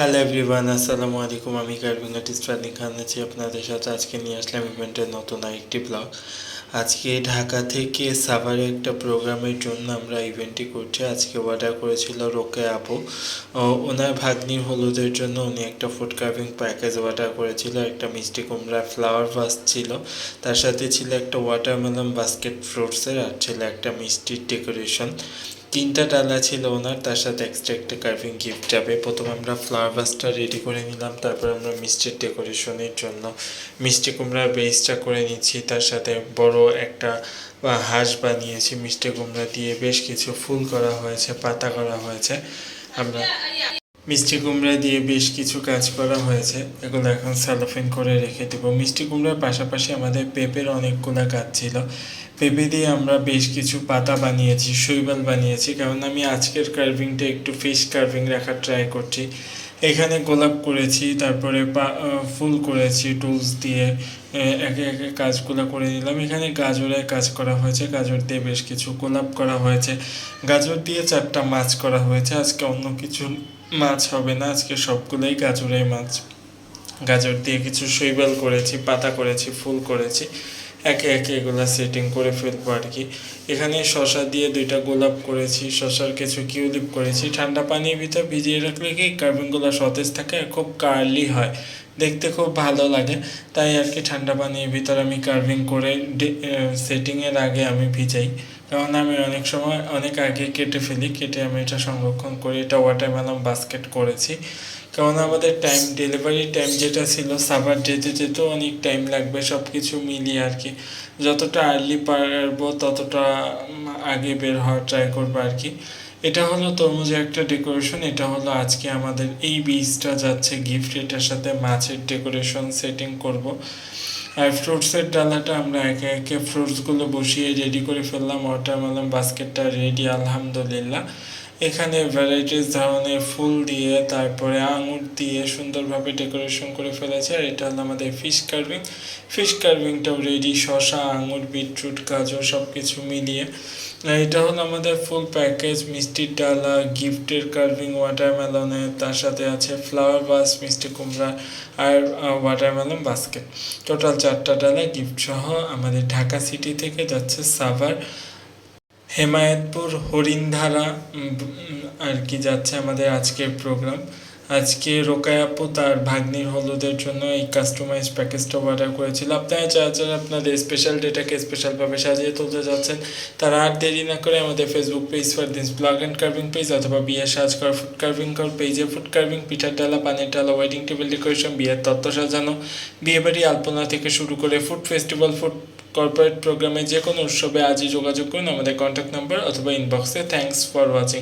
Hello everyone আসসালামু আলাইকুম। আমি কার্ভিং আর্টিস্ট ফানি খান আছি আপনাদের সাথে। আজকে নিয়ে আসলাম ইভেন্টের নতুন আরেকটি ব্লগ। আজকে ঢাকা থেকে সাভারে একটা প্রোগ্রামের জন্য আমরা ইভেন্টটি করছি। আজকে অর্ডার করেছিল রোকে আপু। ওনার ভাগ্নির হলুদের জন্য উনি একটা ফুড কার্ভিং প্যাকেজ অর্ডার করেছিল। একটা মিষ্টি কুমড়া ফ্লাওয়ার ভাস ছিল। তার সাথে ছিল একটা ওয়াটারমেলন বাস্কেট ফ্রুটসের আর ছিল একটা মিষ্টির ডেকোরেশন তিনটা ডালা ছিল ওনার, তার সাথে এক্সট্রা একটা কার্ভিং গিফট যাবে। প্রথম আমরা ফ্লাওয়ার ভাসটা রেডি করে নিলাম, তারপর আমরা মিষ্টির ডেকোরেশনের জন্য মিষ্টি কুমড়ার বেসটা করে নিচ্ছি, তার সাথে বড় একটা হাঁস বানিয়েছি। মিষ্টি কুমড়া দিয়ে বেশ কিছু ফুল করা হয়েছে, পাতা করা হয়েছে। আমরা মিষ্টি কুমড়া দিয়ে বেশ কিছু কাজ করা হয়েছে। এগুলো এখন স্যালোফিন করে রেখে দেবো। মিষ্টি কুমড়ার পাশাপাশি আমাদের পেঁপের অনেকগুলো কাজ ছিল। পেঁপে দিয়ে আমরা বেশ কিছু পাতা বানিয়েছি, শৈবাল বানিয়েছি। কারণ আমি আজকের কার্ভিংটা একটু ফিশ কার্ভিং রাখার ট্রাই করছি। এখানে গোলাপ করেছি, তারপরে ফুল করেছি, টুলস দিয়ে একে একে কাজগুলো করে নিলাম। এখানে গাজরের কাজ করা হয়েছে, গাজর দিয়ে বেশ কিছু গোলাপ করা হয়েছে। গাজর দিয়ে চারটা মাছ করা হয়েছে, আজকে অন্য কিছু মাছ হবে না, আজকে সবগুলোই গাজরের মাছ। গাজর দিয়ে কিছু শৈবাল করেছি, পাতা করেছি, ফুল করেছি। একে একে এগুলো সেটিং করে ফেলব আর কি। এখানে শশা দিয়ে দুইটা গোলাপ করেছি, শশার কিছু কিউলিপ করেছি। ঠান্ডা পানির ভিতর ভিজিয়ে রাখলে কি কার্বিংগুলো সতেজ থাকে, খুব কার্লি হয়। দেখতে খুব ভালো লাগে। তাই আর কি ঠান্ডা পানির ভিতর আমি কার্ভিং করে সেটিংয়ের আগে আমি ভিজাই। কারণ আমি অনেক সময়, অনেক আগে কেটে ফেলি, কেটে আমি এটা সংরক্ষণ করি এটা ওয়াটারমেলন বাস্কেট করেছি। কারণ আমাদের টাইম ডেলিভারি টাইম যেটা ছিল সাবার যেতে যেতেও অনেক টাইম লাগবে সব কিছু মিলিয়ে আর কি। যতটা আর্লি পারব, ততটা আগে বের হওয়ার ট্রাই করব আর কি। এটা হলো তরমুজের একটা ডেকোরেশন এটা হলো আজকে আমাদের এই বীজটা যাচ্ছে গিফট এটার সাথে মাছের ডেকোরেশন সেটিং করব। আর ফ্রুটসের ডালাটা আমরা একে একে ফ্রুটসগুলো বসিয়ে রেডি করে ফেললাম ওয়াটারমেলন বাস্কেটটা রেডি আলহামদুলিল্লাহ। এখানে ভ্যারাইটিস ধরনের ফুল দিয়ে, তারপরে আঙুর দিয়ে সুন্দরভাবে ডেকোরেশন করে ফেলেছে, আর এটা হলো আমাদের ফিশ কার্ভিং। ফিশ কার্ভিংটাও রেডি, শসা, আঙুর, বিটরুট, গাজর সব কিছু মিলিয়ে এটা হলো আমাদের ফুল প্যাকেজ মিষ্টির ডালা, গিফটের কার্ভিং ওয়াটারমেলনের তার সাথে আছে ফ্লাওয়ার বাস মিষ্টি কুমড়া, আর ওয়াটারমেলন বাস্কেট। টোটাল চারটা ডালা গিফট সহ আমাদের ঢাকা সিটি থেকে যাচ্ছে সাভার। হেমায়েতপুর হরিণধারা আর কি যাচ্ছে আমাদের আজকের প্রোগ্রাম আজকে রোকায়াপু তার ভাগ্নির হলুদের জন্য এই কাস্টমাইজ প্যাকেজটা অর্ডার করেছিল। আপনারা যারা আপনাদের স্পেশাল ডেটাকে স্পেশালভাবে সাজিয়ে তুলতে যাচ্ছেন। তারা আর দেরি না করে আমাদের Facebook page for this blog and carving page অথবা বিয়ের সাজ কর ফুড কার্ভিং কর পেজে ফুড কার্ভিং পিঠার ডালা, পানির ডালা ওয়েডিং টেবিল ডেকোরেশন বিয়ের তত্ত্ব সাজানো বিয়েবাড়ি আলপনা থেকে শুরু করে ফুড ফেস্টিভ্যাল ফুড কর্পোরেট প্রোগ্রামে যে কোনো উৎসবে আজই যোগাযোগ করুন। আমাদের কন্ট্যাক্ট নাম্বার অথবা ইনবক্সে থ্যাঙ্কস ফর ওয়াচিং